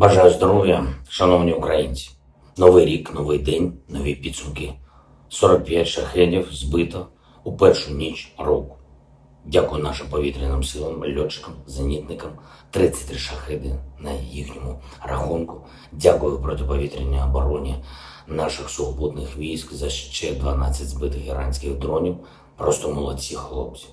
Бажаю здоров'я, шановні українці. Новий рік, новий день, нові підсумки. 45 шахедів збито у першу ніч року. Дякую нашим повітряним силам, льотчикам, зенітникам. 33 шахеди на їхньому рахунку. Дякую протиповітряній обороні наших сухопутних військ за ще 12 збитих іранських дронів. Просто молодці хлопці.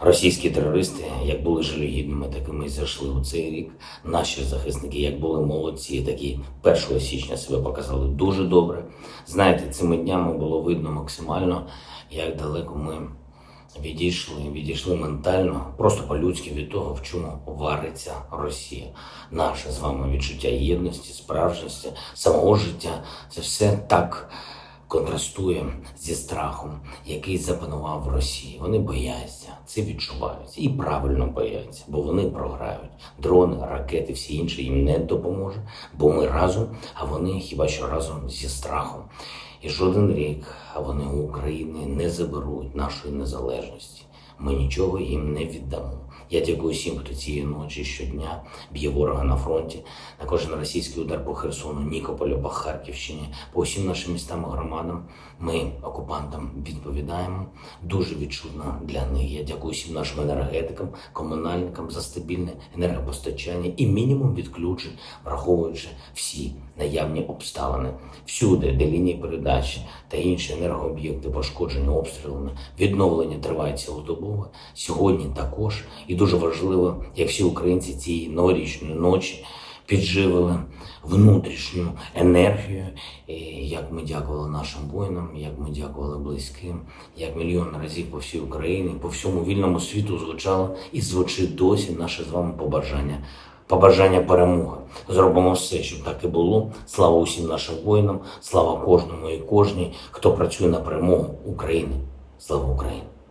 Російські терористи, як були жалюгідними, такими і зайшли у цей рік. Наші захисники, як були молодці, такі 1 січня себе показали дуже добре. Знаєте, цими днями було видно максимально, як далеко ми відійшли, відійшли ментально, просто по-людськи від того, в чому вариться Росія. Наше з вами відчуття єдності, справжності, самого життя це все так контрастує зі страхом, який запанував в Росії. Вони бояться, це відчувають і правильно бояться, бо вони програють. Дрони, ракети, всі інші їм не допоможе, бо ми разом, а вони хіба що разом зі страхом. І жоден рік, а вони України не заберуть нашої незалежності. Ми нічого їм не віддамо. Я дякую всім, хто цієї ночі щодня б'є ворога на фронті. На кожен російський удар по Херсону, Нікополю, по Харківщині, по усім нашим містам і громадам. Ми окупантам відповідаємо дуже відчутно для них. Я дякую всім нашим енергетикам, комунальникам за стабільне енергопостачання і мінімум відключень, враховуючи всі наявні обставини. Всюди, де лінії передачі та інші енергооб'єкти пошкоджені обстрілами, відновлення триває цілодобово. Сьогодні також і дуже важливо, як всі українці цієї новорічної ночі підживили внутрішню енергію, і як ми дякували нашим воїнам, як ми дякували близьким, як мільйон разів по всій Україні, по всьому вільному світу звучало і звучить досі наше з вами побажання. Побажання перемоги. Зробимо все, щоб так і було. Слава усім нашим воїнам, слава кожному і кожній, хто працює на перемогу України. Слава Україні!